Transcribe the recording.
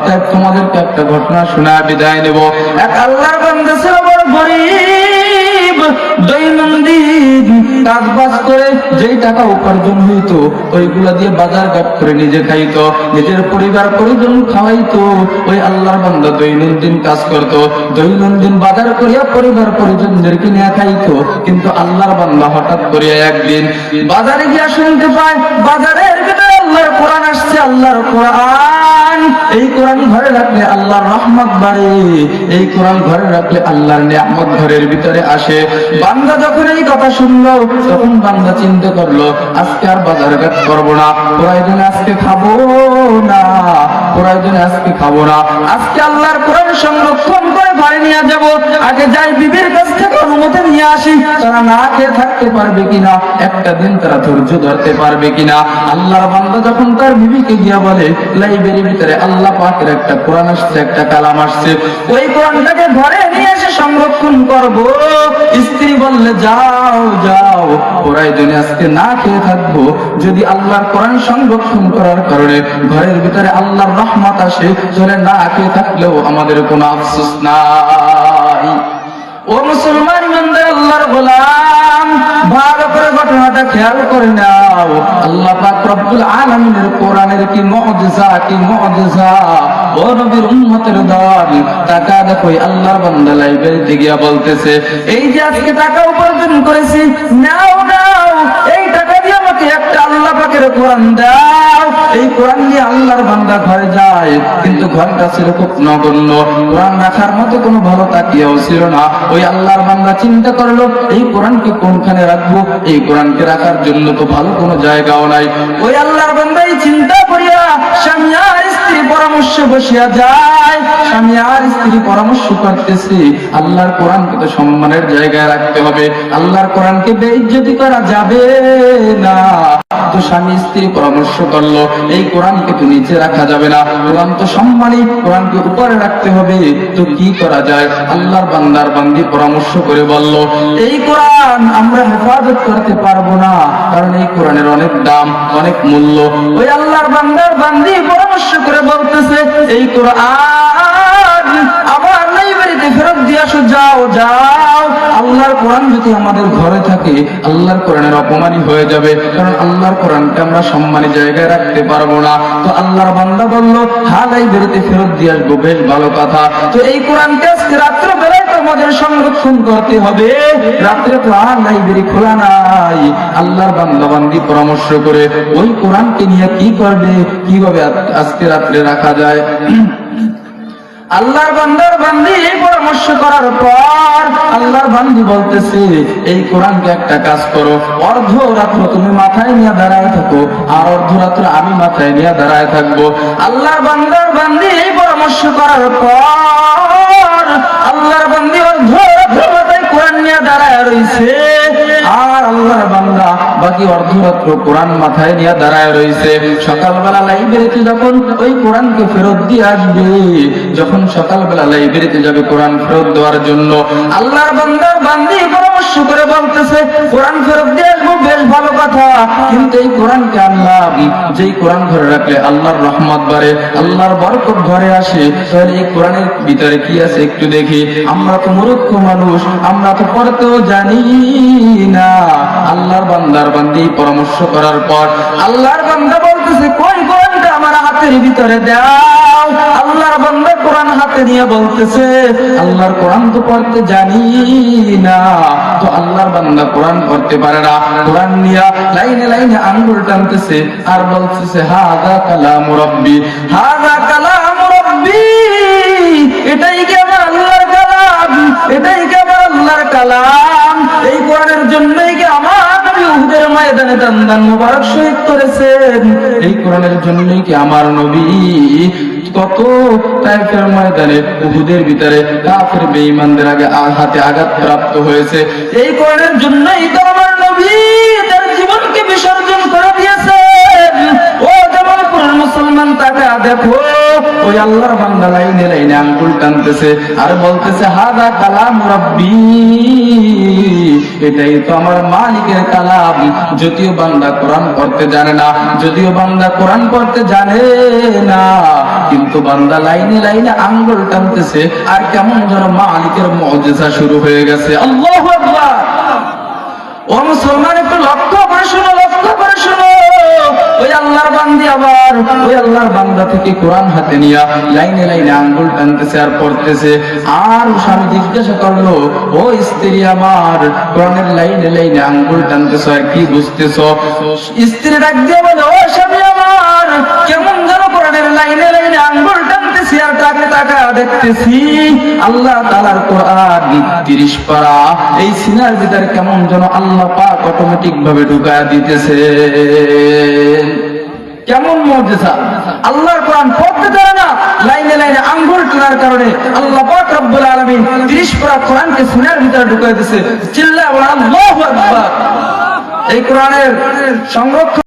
অতএব তোমাদেরকে একটা ঘটনা শোনা বিদায় নেব। এক আল্লাহর বান্দা দৈনন্দিন কাজ করে যেই টাকা উপার্জন হইতো, ওইগুলা দিয়ে বাজার ঘাট করে নিজে খাইতো, নিজের পরিবার পরিজন খাওয়াইতো, ওই আল্লাহর বান্দা দৈনন্দিন কাজ করত, দৈনন্দিন বাজার করিয়া পরিবার পরিজনদেরকে নিয়ে খাইতো, কিন্তু আল্লাহর বান্দা হঠাৎ করিয়া একদিন বাজারে গিয়া শুনতে পায়, বাজারের ভিতরে আল্লাহর কোরআন আল্লাহর কোরআন। এই কোরআন ঘরে রাখলে আল্লাহর রহমত বাড়ে। এই কোরআন ঘরে রাখলে আল্লাহর নিয়ামত ঘরের ভিতরে আসে। বান্দা যখন এই কথা শুনলো, তখন বান্দা চিন্তা করল, আজকে আর বাজার ঘাট করব না। প্রয়োজনে আজকে খাব না, প্রয়োজনে আজকে খাব না। আজকে আল্লাহর কোরআন সংরক্ষণ ঘরে নিয়ে যাব। আগে যাই বিবির কাছ থেকে অনুমতি নিয়ে আসি। তারা না খেয়ে থাকতে পারবে কিনা? একটা দিন তারা ধৈর্য ধরতে পারবে কিনা? আল্লাহর বান্দা যখন তার বিবিকে গিয়া বলে, লাইব্রেরির ভিতরে আল্লাহ পাকের একটা কোরআন আসছে, একটা কালাম আসছে। ওই কোরআনটাকে ঘরে নিয়ে এসে সংরক্ষণ করব। স্ত্রী বললে, যাও যাও। প্রয়োজনে আজকে না খেয়ে থাকব, যদি আল্লাহর কোরআন সংরক্ষণ করার কারণে ঘরের ভিতরে আল্লাহর রহমত আসে, তাহলে না খেয়ে থাকলেও আমাদের কোনো আফসোস ও মুসলমান আল্লাহর গোলাম ভালো করে ঘটনাটা খেয়াল করে নাও। আল্লাহ পাক রব্বুল আলামিনের কোরআনের কি মুজিজা কি মুজিজা ও নবীর উম্মতের টাকা দেখো আল্লাহর বান্দা লাইব্রেরিতে গিয়া বলতেছে, এই যে আজকে টাকা উপার্জন করেছি, নাও নাও, এই টাকা দিয়ে আমাকে একটা আল্লাহ পাকের কোরআন দাও। এই কোরআন নিয়ে আল্লাহর বান্দা যায়, কিন্তু ঘরটা ছিল খুব নগণ্য। কোরআন রাখার মতো কোনো ভালো তাকিয়াও ছিল না। ওই আল্লাহর বান্দা চিন্তা করল, এই কোরআনকে কোনখানে রাখব? এই কোরআনকে রাখার জন্য তো ভালো কোনো জায়গাও নাই। ওই আল্লাহর বান্দাই চিন্তা করিয়া পরামর্শ বসিয়া যায়। স্বামী আর স্ত্রী পরামর্শ করতেছে, আল্লাহর কোরআনকে তো সম্মানের জায়গায় রাখতে হবে। আল্লাহর কোরআনকে বেইজ্জতি করা যাবে না। তো স্বামী স্ত্রী পরামর্শ করল, এই কোরআনকে তো নিচে রাখা যাবে না। কোরআন তো সম্মানী, কোরআনকে উপরে রাখতে হবে। তো কি করা যায়? আল্লাহর বান্দার বান্দি পরামর্শ করে বলল, এই কোরআন আমরা হেফাজত করতে পারব না, কারণ এই কোরআনের অনেক দাম, অনেক মূল্য। ওই আল্লাহর বান্দার বান্দি পরামর্শ করে বলতেছে এই কোরআন আমার লাইব্রেরিতে ফেরত দিয়ে আসো যাও যাও। আল্লাহর কোরআন যদি আমাদের ঘরে থাকে, আল্লাহর কোরআনের অপমানই হয়ে যাবে। কারণ আল্লাহর কোরআনকে আমরা সম্মানী জায়গায় রাখতে পারব না। তো আল্লাহর বান্দা বলল হ্যাঁ লাইব্রেরিতে ফেরত দিয়ে আসব, বেশ ভালো কথা। তো এই কোরআনকে আজকে রাত্র বেলায় তোমাদের সংরক্ষণ করতে হবে। রাত্রে তো আর লাইব্রেরি খোলা নাই। আল্লাহর বান্দা বান্দি পরামর্শ করে, ওই কোরআনকে নিয়ে কি করবে? কীভাবে আজ- আজকে রাত্রে রাখা যায়? আল্লাহর বান্দার বান্দি পরামর্শ করার পর আল্লাহর বান্দি বলতেছে, এই কোরআনকে একটা কাজ করো, অর্ধ রাত্র তুমি মাথায় নিয়ে দাঁড়ায় থাকো, আর অর্ধ রাত্র আমি মাথায় নিয়ে দাঁড়ায় থাকব। আল্লাহর বান্দার বান্দি এই পরামর্শ করার পর, আল্লাহর বান্দি অর্ধ রাত্র মাথায় কোরআন নিয়ে দাঁড়ায় আর আল্লাহর বান্দা, বাকি অর্ধরাত্র কোরআন মাথায় নিয়ে দাঁড়ায় রয়েছে। সকালবেলা লাইব্রেরিতে যখন ওই কোরআনকে ফেরত দিয়ে আসবে, যখন সকালবেলা লাইব্রেরিতে যাবে কোরআন ফেরত দেওয়ার জন্য, আল্লাহর বান্দার বান্দি পরামর্শ করে বলতেছে, কোরআন ফেরত দিয়ে ভালো কথা। কিন্তু এই কোরআনকে আল্লাহ যেই কোরআন ঘরে রাখলে আল্লাহর রহমত বাড়ে, আল্লাহর বরকত ঘরে আসে, তাহলে এই কোরআনের ভিতরে কি আছে একটু দেখি। আমরা তো মূর্খ মানুষ, আমরা তো পড়তেও জানি না। আল্লাহর বান্দার বান্দি পরামর্শ করার পর আল্লাহর বান্দা বলতেছে, কই কোরআনটা আমার হাতের ভিতরে দাও? আল্লাহর বান্দা নিয়ে বলতেছে, আল্লাহর কোরআন তো পড়তে জানি না। তো আল্লাহর বান্দা কোরআন পড়তে পারে না। কোরআন নিয়ে লাইনে লাইনে আঙ্গুল টানতেছে আর বলতেছে হাদা কালাম রব্বি। হাদা কালাম রব্বি। এটাই কি আমার আল্লাহর কালাম? এটাই কি আমার আল্লাহর কালাম? এই কোরআনের জন্যই কি আমার উহুদের ময়দানে দান মুবারক শহীদ করেছেন? এই কোরআনের জন্যই কি আমার নবী কত টাইপের ময়দানে উহুদের ভিতরে কাফের বেঈমানদের আগে হাতে আঘাত প্রাপ্ত হয়েছে। এই কারণের জন্যই তো আমার নবী তার জীবনকে বিসর্জন করে দিয়েছেন তাকায়া দেখো, ওই আল্লাহর বান্দা লাইনে লাইনে আঙ্গুল টানতেছে আর বলতেছে, হাদা কালাম রব্বি। এটাই তো আমার মালিকের কালাম। যদিও বান্দা কোরআন পড়তে জানে না, যদিও বান্দা কোরআন পড়তে জানে না, কিন্তু বান্দা লাইনে লাইনে আঙ্গুল টানতেছে আর কেমন যেন মালিকের মজেসা শুরু হয়ে গেছে। আল্লাহ ও মুসলমান, একটু লক্ষ্য করে শোনো। থেকে কোরআন হাতে নিয়া লাইনে লাইনে আঙ্গুল টানতেছে আর পড়তেছে। আর স্বামী জিজ্ঞাসা করল, ও স্ত্রী আমার, কোরআনের লাইনে লাইনে আঙ্গুল টানতেছ আর কি বুঝতেছ? স্ত্রী ডাক দিয়ে বলে, ও স্বামী আমার, কেমন যেন কোরআনের লাইনে লাইনে আঙ্গুল টানতেছি আর তাকে টাকা দেখতেছি। আল্লাহ তালার কোরআন তিরিশ পারা। এই সিনার ভিতর কেমন যেন আল্লাহ পাক অটোমেটিক ভাবে ঢুকায় দিতেছে। কেমন মজেসা আল্লাহর কোরআন পড়তে পারে না। লাইনে লাইনে আঙ্গুল তোলার কারণে আল্লাহ পাক রব্বুল আলামিন 30 পারা কোরআনকে সুনার ভিতরে ঢুকিয়ে দিয়েছে চিল্লা আল্লাহু আকবার। এই কোরআনের সংরক্ষণ